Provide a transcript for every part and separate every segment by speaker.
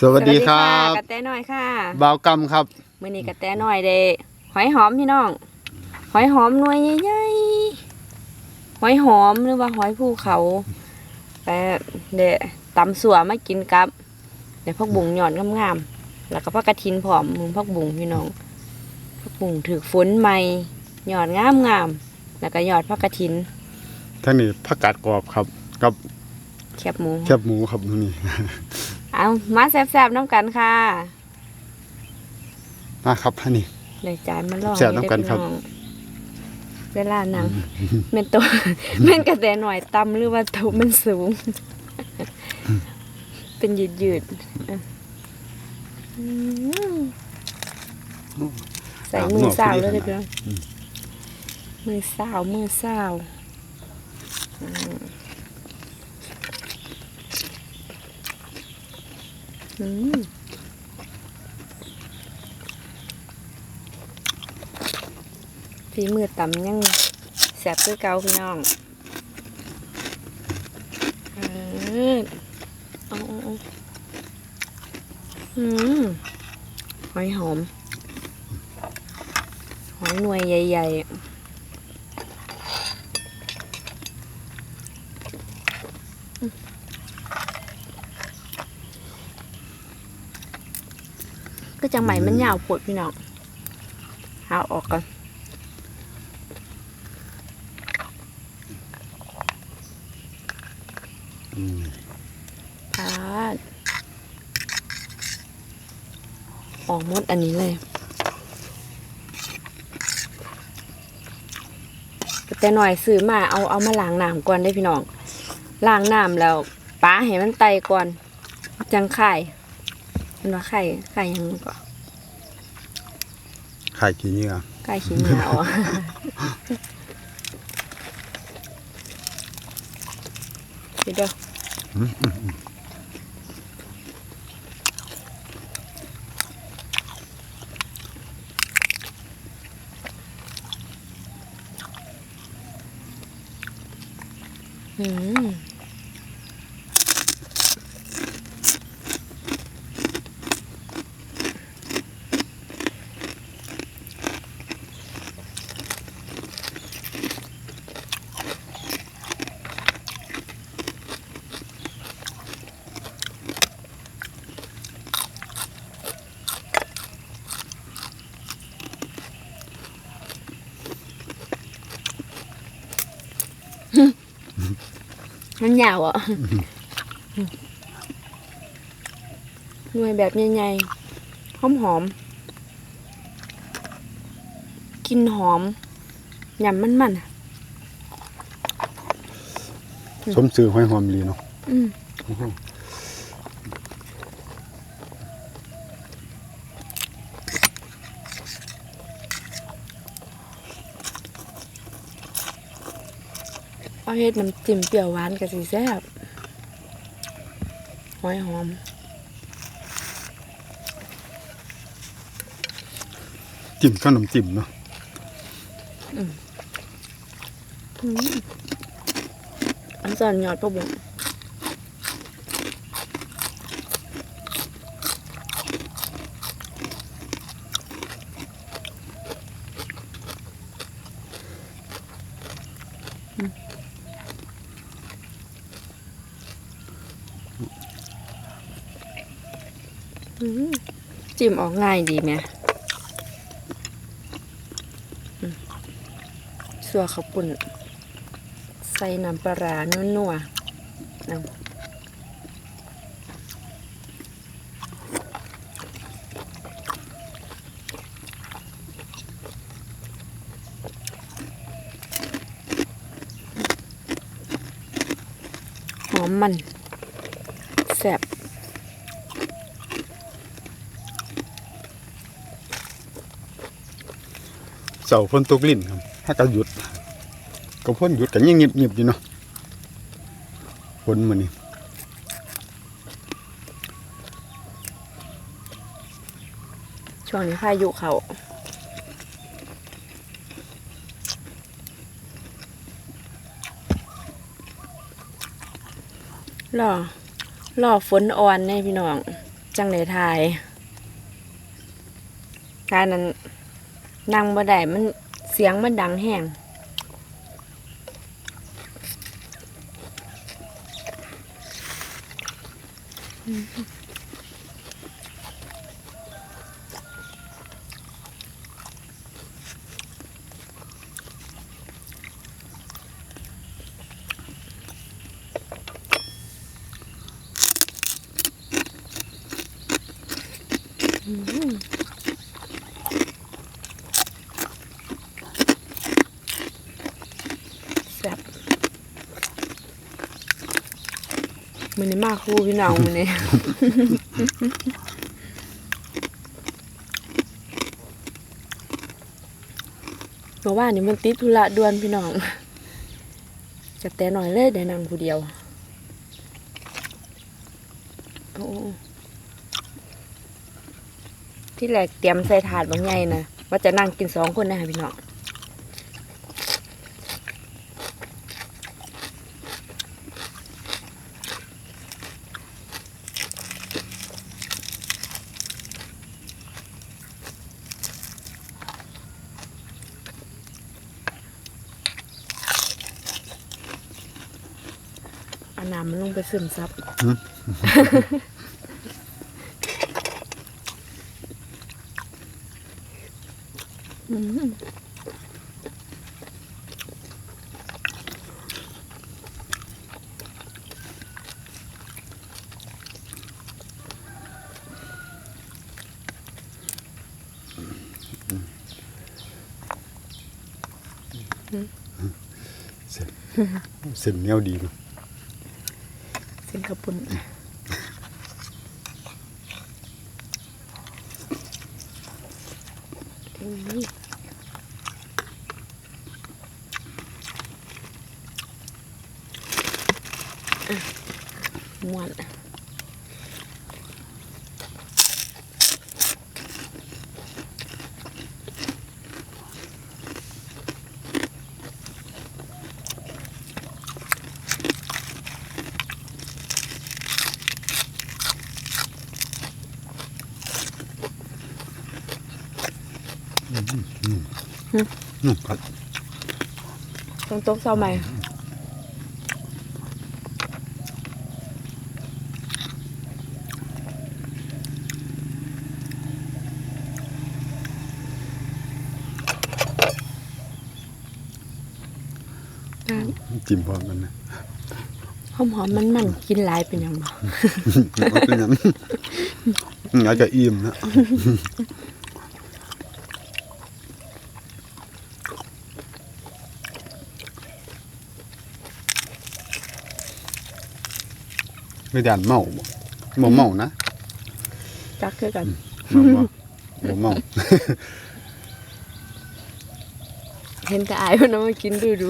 Speaker 1: สวัสดีครั
Speaker 2: สวั
Speaker 1: บ
Speaker 2: สดีค่ะกระแตน้อยค่ะ
Speaker 1: บ่าวกำครับ
Speaker 2: มื้อนี้กระแตน้อยได้หอยหอมพี่น้อง หอยหอมหน่วยใหญ่ๆหอยหอมหรือว่าหอยภูเขาแต่เดะตำสัวมากินกับเดี๋ยวพักบุงหย่อนงามๆแล้วก็พักกระทินผอมมึงพักบุงพี่น้องพักบุงถือฝนใหม่หยอดงามๆแล้วก็หยอดพักกระทิน
Speaker 1: ท่านนี้ผักกาดกรอบครับ กับ
Speaker 2: แคบหมู
Speaker 1: แคบหมูครับนี่
Speaker 2: เอามาแซ่บๆน้ำกันค่ะ
Speaker 1: มาครับท่านนี้
Speaker 2: ในจานมันรอ
Speaker 1: แซ่บน้ำกันครับ
Speaker 2: ให้ได้พี่องเวลานังเม่นตัวเม่นกระแตหน่อยต่ำหรือว่าตัวมันสูง เป็นยืดยืดๆอะอืมใส่มือสาวเลยเด้อพี่น้องมือสาวมือสาวอืมอืม ฝีมือตำยังแสบคือเก่าพี่น้องเออเอาอืมหอยหอม หอยหน่วยใหญ่ ๆ ก็จังไหมมันยาวปวดพี่น้องเอาออกก่อน
Speaker 1: อืม
Speaker 2: พาดออกหมดอันนี้เลยแต่หน่อยซื้อมาเอาเอามาล้างน้ำก่อนได้พี่น้องล้างน้ำแล้วป้าให้มันไตก่อน จังไข่ มันว่าไข่ไข่ยังก็
Speaker 1: ไข่ขี้เหงื่อ
Speaker 2: ไข่ขี้เหนียวเดี๋ยวเดี๋ยวอืม มันยาวอะหน่วยแบบใหญ่ๆหอมหอมๆกลินหอมยำมันมันๆอะ
Speaker 1: สมสื่อหอยหอมลีเนาะ
Speaker 2: อืม เอาเฮ็ดน้ำจิ้มเปรี้ยวหวานกับสีแซ่บหอยหอม
Speaker 1: จิ้มขนมจิ้มเนาะ
Speaker 2: อันสอนยอดพะบุ จิ้มออกง่ายดีไหมสัวข้าวปุ่น ใส่น้ำปลาร้านัวๆเอาหอมมันแซ่บ
Speaker 1: เสาฝนตกลิ่นครับถ้าก็หยุดก็พ่นหยุดกันยังเงียบๆอยู่เนาะฝนมื้อนี้
Speaker 2: ช่วงนี้พายุเขารอรอฝนอ่อนแน่พี่น้อง จังเลยทายการนั้น นั่งบ่ได้มันเสียงมันดังแห้งแซ่บ มันนี่มากคู่พี่น้องมันนี่เพราะว่านี่มันติดธุระด่วนพี่น้องจะแต่หน่อยเลยได้นั่งผู้เดียวโอ้ที่แรกเตรียมใส่ถาดบางใหญ่นะว่าจะนั่งกินสองคนนะพี่น้อง น้ำมันลงไปซึมซับอืม
Speaker 1: เส้นเส้นเหนียวดีเนาะ
Speaker 2: เส้นกระปุนอุ้ย นุ่
Speaker 1: มครับ
Speaker 2: ตรงโต๊ะเสาใหม่
Speaker 1: จิ้มพร้อมกันนะ
Speaker 2: หอมหอมมันมันๆกินหลายเป็นหยังบ่
Speaker 1: เอาเป็นหยังอยากจะอิ่มนะ ไม่ด่านเมาบ่บ่เมานะ
Speaker 2: จักคือกัน
Speaker 1: บ่บ่บ่เมา
Speaker 2: เห็นแต่อายมันเอามากินดูดู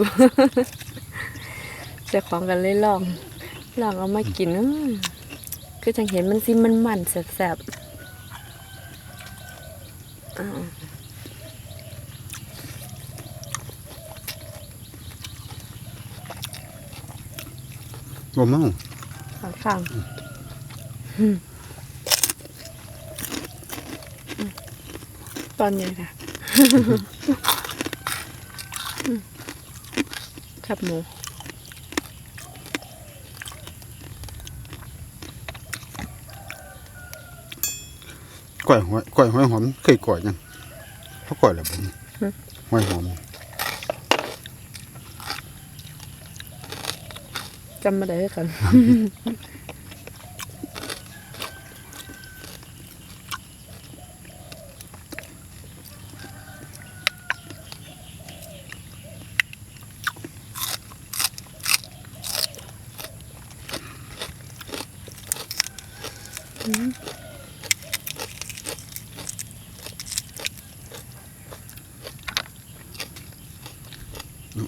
Speaker 2: เจะของกันเลยลอง ลองเอามากินอื้อคือจังเห็นมันซิมันมันๆแสบๆอ้าว
Speaker 1: บ่เมา
Speaker 2: ข้างข้างอืมตอนนี้ค่ะอืมครับหมู
Speaker 1: ก้อยหอยก้อยหอยหอมเคยก้อยยังเขาก้อยแล้วบ่หอยหอม
Speaker 2: จำมาได้กัน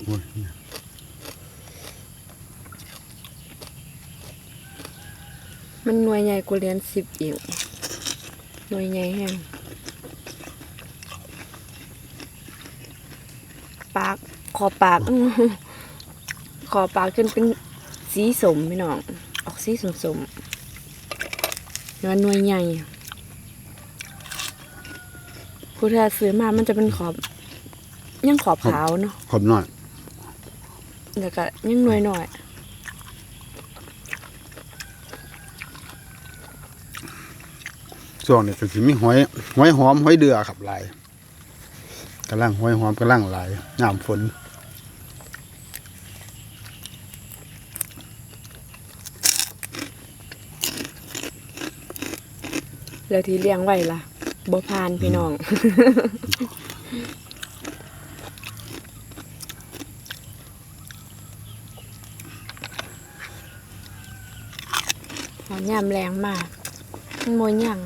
Speaker 1: โอ้ย
Speaker 2: มันหน่วยใหญ่กว่าเหรียนสิบอีกหน่วยใหญ่แห้งปากขอปากอื้อขอปากจนเป็นสีสมพี่น้อง ออกสีสมสมๆมันหน่วยใหญ่ผู้ถ้าซื้อมามันจะเป็นขอบ ยังขอบขาวเนาะ
Speaker 1: ขอบหน่อย
Speaker 2: แล้วก็ยังหน่วยหน่อย
Speaker 1: ช่วงนี้ก็สิมีหอยหอยหอมหอยเดือครับหลายกำลังหอยหอมกำลังหลายยามฝน
Speaker 2: แล้วที่เลี้ยงไว้ล่ะบ่พานพี่น้อง หอนยามแรงมากมันโมยยัง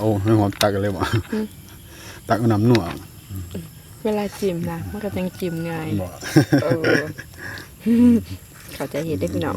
Speaker 1: โอ้หอยหอมตักกันเลยบ่ตักเอาน้ำหนัว
Speaker 2: เวลาจิ้มนะมันก็จังจิ้มง่าย
Speaker 1: บ่
Speaker 2: เออเขาใจะเห็นได้พี่น้อง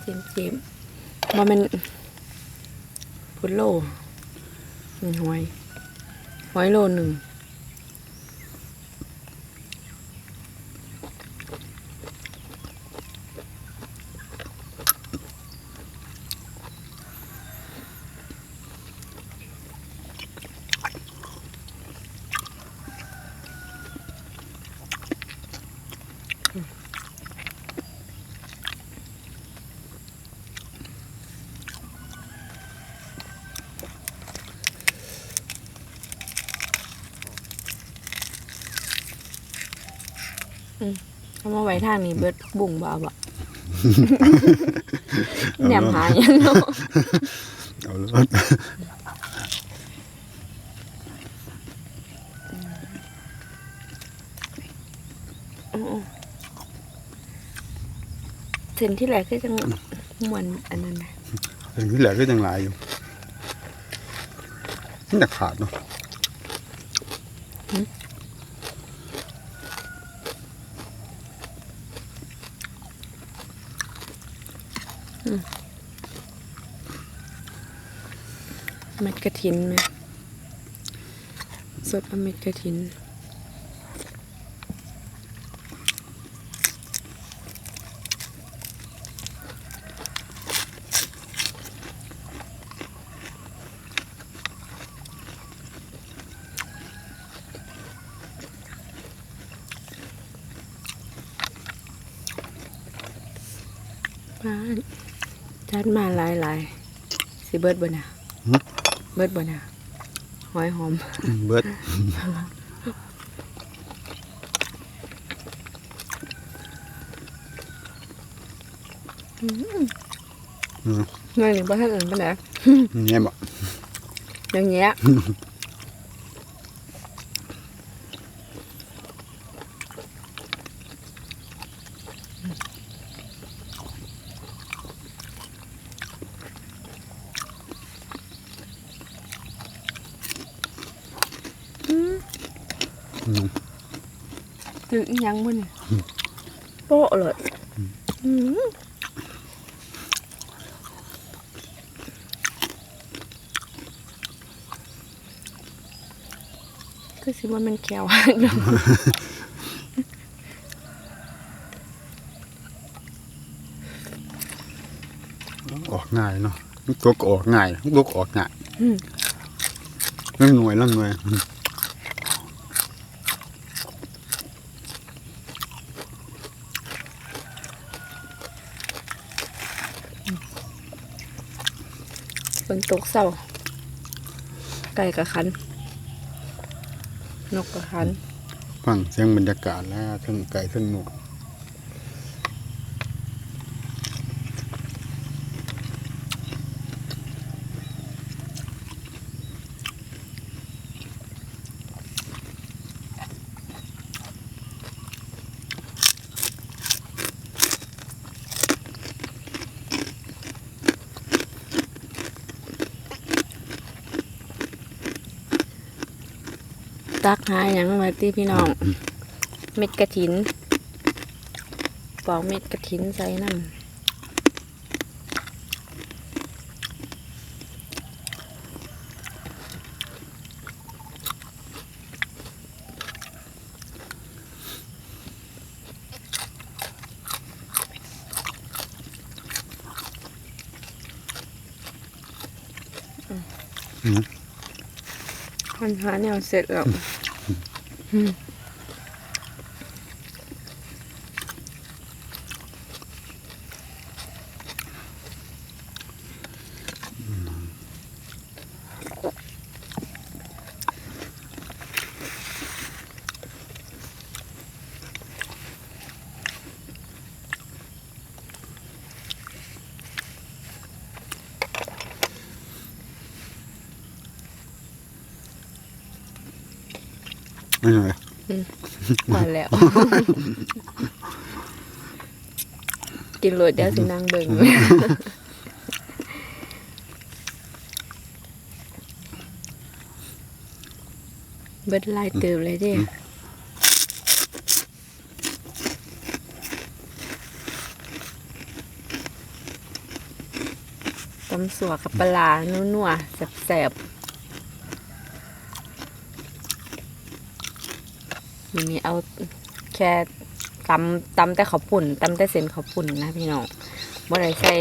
Speaker 2: เจิ้มจิ้มว่ามันพุดโลหนึ่งหอยหอยโลหนึ่ง เอามาไว้ทางนี้เบิดบุ่งบ่าวบ่แหนมหายังเนาะ
Speaker 1: เอาเลย
Speaker 2: เส้นที่แรกคือจังมวนอันนั้นนะ
Speaker 1: ถึงที่เหลือก็ยังหลายอยู่มันจะขาดเนาะ
Speaker 2: เม็ดกระถินไหมสดเอเม็ดกระถินบ้านจัดมาหลายๆสิเบิดบ่นะ เบิดบ่นะหอยหอม
Speaker 1: เบิด
Speaker 2: เงินหนึ่งบ่ทันอื่นปานใด
Speaker 1: แง่บ่
Speaker 2: อย่างเงี้ย ถึงอีหยังบ่นี่โป๊ะเลย
Speaker 1: อืม
Speaker 2: อืมคือสิว่ามันแก้วเนาะ
Speaker 1: ออกง่ายเนาะมันตัวก็ออกง่ายมันตัวก็ออกง่าย
Speaker 2: อืม
Speaker 1: เรื่องหน่วยเรื่องหน่วยอืม
Speaker 2: ฝ นตกเศร้า ไก่กับคัน นกกับคัน
Speaker 1: ฟังเสียงบรรยากาศแล้วทั้งไก่ทั้งนก
Speaker 2: ตักหาอย่างมาที่พี่น้อง เม็ดกระถิน ปอกเม็ดกระถินใส่น้ำ มัน หาแนวเสร็จแล้ว
Speaker 1: ไม่ใช่
Speaker 2: มาแล้ว กินโรดเดี๋ยวสินางเบิ่งเบิดลายเติมเลยเดิตำสัวกับปลาร้านัวๆแสบๆ นนี้เอาแค่ตำตำแต่ข้าวปุ่นตำแต่เส้นข้าวปุ่นนะพี่น้องบ่ได้ใส่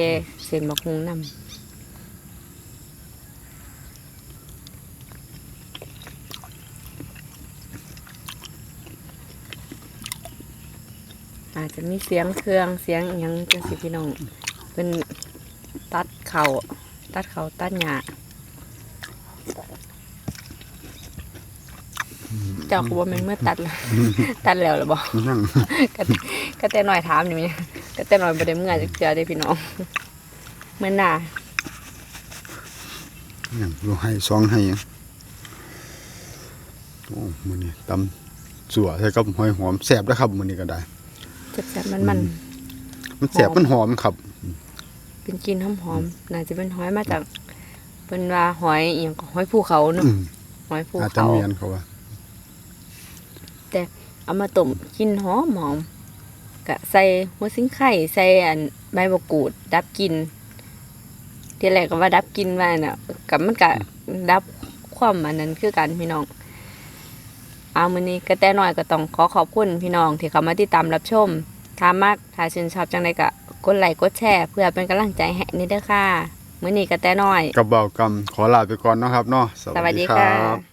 Speaker 2: เส้นบักฮุงนำอาจจะมีเสียงเครื่องเสียงอหยังจังสิพี่น้องเป็นตัดเขาตัดเขาตัดหญ้า เจ้าก็บ่แม่นเมื่อตัดแล้วตัดแล้วหรือบ่
Speaker 1: มันนั่ง
Speaker 2: ก็ก็แต่หน่อยถามนี่แมั้ยก็แต่หน่อยบ่ได้เมื่อจักเทื่อเด้พี่น้องเมื่อหน้า
Speaker 1: อย่างดูให้สองให้โอ้มือนี้ตำสัวใส่กับหอยหอมแสบนะครับมือนี้ก็ได้
Speaker 2: แซ่บๆมันมัน
Speaker 1: มันแสบมันหอมครับ
Speaker 2: ๆเป็นกลิ่นหอมๆน่าจะเป็นหอยมาจากเพิ่นว่าหอยอีหยังก็หอยภูเขาเนาะ
Speaker 1: อืม
Speaker 2: หอยภู
Speaker 1: อาจจะ
Speaker 2: เขา
Speaker 1: เมียนเขาว่า
Speaker 2: เอามาต้มกินหอมหอมกะใส่หัวสิงไข่ใส่อันใบมะกรูด ดับกลินที่แรกก็ว่าดับกลินว่าน่ะกับมันกะดับความอันนั้นคือกันพี่น้องเอามื้อนี้ก็แต่น้อยก็ต้องขอขอบคุณพี่น้องที่เข้ามาติดตามรับชมถ้ามากถ้าชื่นชอบจังไดก็กดไลค์กดแชร์เพื่อเป็นกำลังใจให้นี่เด้อค่ะมื้อนี้ก็แต่น้อย
Speaker 1: กับเบากรรมขอลาไปก่อนเนาะครับเนาะ
Speaker 2: สวัสดีค่ะ